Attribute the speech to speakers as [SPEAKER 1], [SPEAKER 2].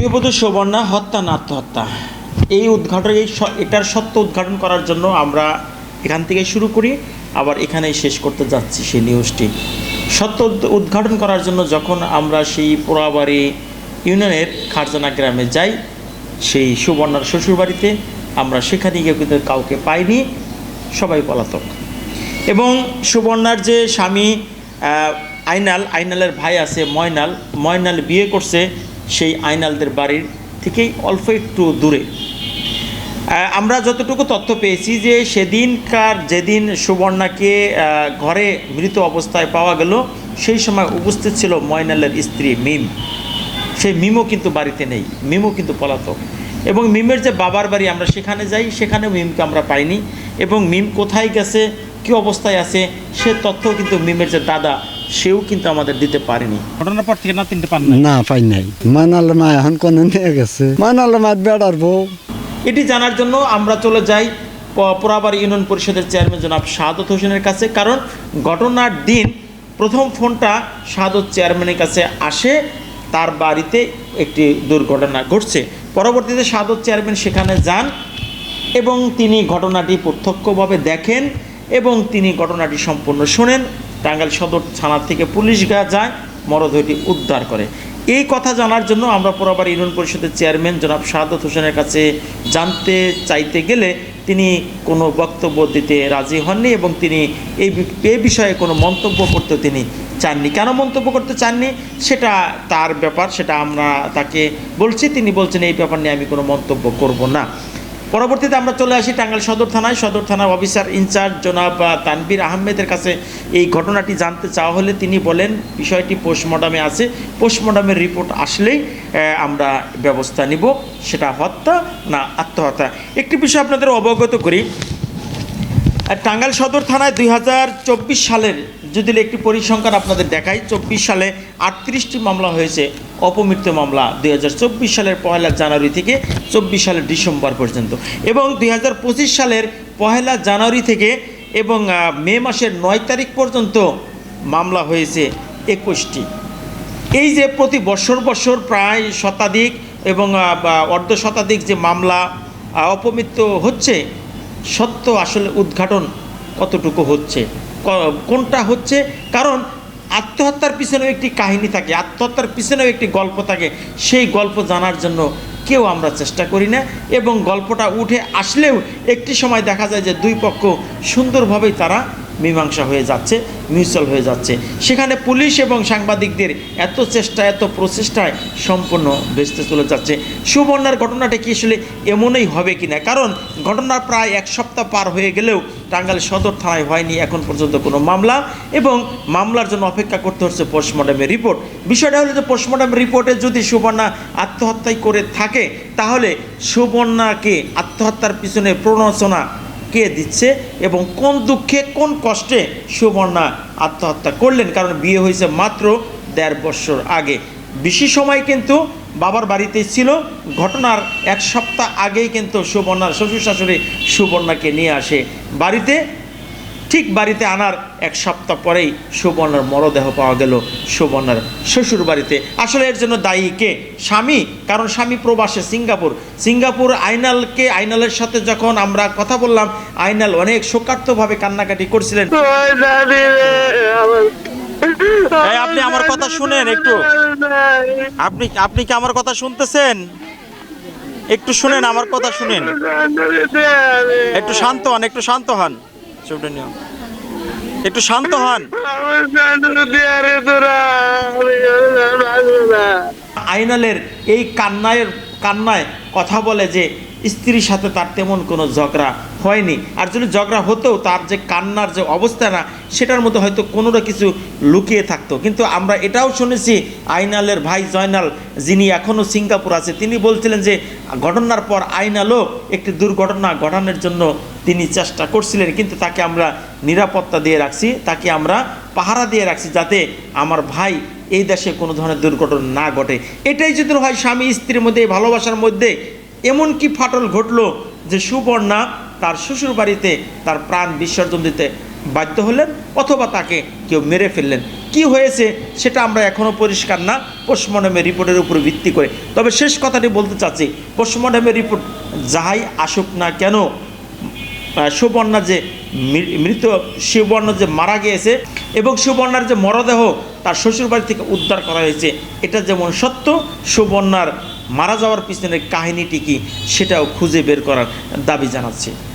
[SPEAKER 1] গৃহবধূ সুবর্ণা, হত্যা না আত্মহত্যা? এই উদ্ঘাটন, এই এটার সত্য উদ্ঘাটন করার জন্য আমরা এখান থেকে শুরু করি। আবার এখানেই শেষ করতে যাচ্ছি সেই নিউজটি। সত্য উদ্ঘাটন করার জন্য যখন আমরা সেই পোড়াবাড়ি ইউনিয়নের খারজানা গ্রামে যাই, সেই সুবর্ণার শ্বশুরবাড়িতে আমরা সেখানে গিয়ে কিন্তু কাউকে পাইনি, সবাই পলাতক। এবং সুবর্ণার যে স্বামী আইনাল, আইনালের ভাই আছে ময়নাল ময়নাল বিয়ে করছে সেই আইনালদের বাড়ির থেকেই অল্প একটু দূরে। আমরা যতটুকু তথ্য পেয়েছি যে সেদিনকার যেদিন সুবর্ণাকে ঘরে মৃত অবস্থায় পাওয়া গেল, সেই সময় উপস্থিত ছিল ময়নালের স্ত্রী মিম। সেই মিমও কিন্তু বাড়িতে নেই, মিমও কিন্তু পলাতক। এবং মিমের যে বাবার বাড়ি আমরা সেখানে যাই সেখানে মিমকে আমরা পাইনি। এবং মিম কোথায় গেছে, কী অবস্থায় আছে, সে তথ্য কিন্তু মিমের যে দাদা সেও কিন্তু আমাদের দিতে পারেনি।
[SPEAKER 2] ঘটনার পর থেকে না তিনটে পান
[SPEAKER 3] না পাই নাই। মানালে মা এখন কোন নিয়ে গেছে। মানালে মা বেড়ার বউ।
[SPEAKER 1] এটি জানার জন্য আমরা চলে যাই প- পোড়াবাড়ি ইউনিয়ন পরিষদের চেয়ারম্যান জনাব শাহাদত হোসেনের কাছে কারণ ঘটনার দিন প্রথম ফোনটা সাদত চেয়ারম্যানের কাছে আসে তার বাড়িতে একটি দুর্ঘটনা ঘটছে। পরবর্তীতে সাদত চেয়ারম্যান সেখানে যান এবং তিনি ঘটনাটি প্রত্যক্ষভাবে দেখেন এবং তিনি ঘটনাটি সম্পূর্ণ শোনেন। টাঙ্গাইল সদর থানা থেকে পুলিশ গা যায়, মরদেহটি উদ্ধার করে। এই কথা জানার জন্য আমরা পরাবার ইউনিয়ন পরিষদের চেয়ারম্যান জনাব শাহাদত হোসেনের কাছে জানতে চাইতে গেলে তিনি কোনো বক্তব্য দিতে রাজি হননি এবং তিনি এই এ বিষয়ে কোনো মন্তব্য করতে তিনি চাননি। কেন মন্তব্য করতে চাননি? সেটা তার ব্যাপার, সেটা আমরা তাকে বলছি। তিনি বলছেন, এই ব্যাপার নিয়ে আমি কোনো মন্তব্য করব না। পরবর্তীতে আমরা চলে আসি টাঙ্গাইল সদর থানায়। সদর থানার অফিসার ইনচার্জ জনাব আহ, তানভীর আহমেদের কাছে এই ঘটনাটি জানতে চাওয়া হলে তিনি বলেন বিষয়টি পোস্টমর্টমে আছে। পোস্টমর্টমের রিপোর্ট আসলেই আমরা ব্যবস্থা নিব। সেটা হত্যা না আত্মহত্যা? একটি বিষয় আপনাদের অবগত করি। টাঙ্গাইল সদর থানায় দুই হাজার চব্বিশ সালের যদি একটি পরিসংখ্যান আপনাদের দেখাই, চব্বিশ সালে আটত্রিশটি মামলা হয়েছে, অপমৃত্যু মামলা দুই হাজার চব্বিশ সালের পয়লা জানুয়ারি থেকে চব্বিশ সালের ডিসেম্বর পর্যন্ত। এবং দুই হাজার পঁচিশ সালের পয়লা জানুয়ারি থেকে এবং মে মাসের নয় তারিখ পর্যন্ত মামলা হয়েছে একুশটি। এই যে প্রতি বছর বছর প্রায় শতাধিক এবং অর্ধ শতাধিক যে মামলা অপমৃত্যু হচ্ছে, সত্য আসলে উদ্ঘাটন কতটুকু হচ্ছে? কোনটা হচ্ছে? কারণ আত্মহত্যার পিছনেও একটি কাহিনী থাকে, আত্মহত্যার পিছনেও একটি গল্প থাকে। সেই গল্প জানার জন্য কেউ আমরা চেষ্টা করি না এবং গল্পটা উঠে আসলেও একটি সময় দেখা যায় যে দুই পক্ষ সুন্দরভাবেই তারা মীমাংসা হয়ে যাচ্ছে মিউচুয়াল হয়ে যাচ্ছে। সেখানে পুলিশ এবং সাংবাদিকদের এত চেষ্টা, এত প্রচেষ্টায় সম্পূর্ণ ভেস্তে চলে যাচ্ছে। সুবর্ণার ঘটনাটা কি আসলে এমনই হবে কি না কারণ ঘটনা প্রায় এক সপ্তাহ পার হয়ে গেলেও টাঙ্গাইল সদর থানায় হয়নি এখন পর্যন্ত কোনো মামলা এবং মামলার জন্য অপেক্ষা করতে হচ্ছে পোস্টমর্টমের রিপোর্ট। বিষয়টা হলো যে পোস্টমর্টম রিপোর্টে যদি সুবর্ণা আত্মহত্যাই করে থাকে, তাহলে সুবর্ণাকে আত্মহত্যার পিছনে প্রণোচনা কে দিচ্ছে এবং কোন দুঃখে, কোন কষ্টে সুবর্ণা আত্মহত্যা করলেন? কারণ বিয়ে হয়েছে মাত্র দেড় বছর আগে। বেশি সময় কিন্তু বাবার বাড়িতেই ছিল। ঘটনার এক সপ্তাহ আগেই কিন্তু সুবর্ণার শ্বশুর শাশুড়ি সুবর্ণাকে নিয়ে আসে বাড়িতে। ঠিক বাড়িতে আনার এক সপ্তাহ পরেই সুবর্ণার মরদেহ পাওয়া গেল। সুবর্ণার শ্বশুর বাড়িতে। আসলে এর জন্য দায়ী কে? স্বামী। কারণ স্বামী প্রবাসে সিঙ্গাপুর। সিঙ্গাপুর আইনালকে, আইনালের সাথে যখন আমরা কথা বললাম, আইনাল অনেক শোকার্তভাবে কান্নাকাটি করছিলেন। আপনি আমার কথা শুনেন একটু। আপনি আপনি কি আমার কথা শুনতেছেন? একটু শুনেন, আমার কথা শুনেন। একটু শান্ত হন, একটু শান্ত হন। নিও। একটু শান্ত হন। আইনালের এই কান্নায়ের কান্নায় কথা বলে যে স্ত্রীর সাথে তার তেমন কোনো ঝগড়া হয়নি। আর যদি ঝগড়া হতেও তার যে কান্নার যে অবস্থা না, সেটার মধ্যে হয়তো কোনোটা কিছু লুকিয়ে থাকতো। কিন্তু আমরা এটাও শুনেছি, আইনালের ভাই জয়নাল, যিনি এখনও সিঙ্গাপুর আছে, তিনি বলছিলেন যে ঘটনার পর আইনালও একটি দুর্ঘটনা ঘটানোর জন্য তিনি চেষ্টা করছিলেন, কিন্তু তাকে আমরা নিরাপত্তা দিয়ে রাখছি, তাকে আমরা পাহারা দিয়ে রাখছি যাতে আমার ভাই এই দেশে কোনো ধরনের দুর্ঘটনা না ঘটে। এটাই যদি হয়, স্বামী স্ত্রীর মধ্যে ভালোবাসার মধ্যে এমন কি ফাটল ঘটলো যে সুবর্ণা তার শ্বশুর বাড়িতে তার প্রাণ বিসর্জন দিতে বাধ্য হলেন অথবা তাকে কেউ মেরে ফেললেন? কি হয়েছে সেটা আমরা এখনও পরিষ্কার না, পোস্টমর্টমের রিপোর্টের উপর ভিত্তি করে। তবে শেষ কথাটি বলতে চাচ্ছি, পোস্টমর্টমের রিপোর্ট যাহাই আসুক না কেন সুবর্ণা যে মৃত সুবর্ণা যে মারা গিয়েছে এবং সুবর্ণার যে মরদেহ তার শ্বশুরবাড়ি থেকে উদ্ধার করা হয়েছে, এটা যেমন সত্য, সুবর্ণার মারা যাওয়ার পিছনের কাহিনীটি কি সেটাও খুঁজে বের করার দাবি জানাচ্ছি।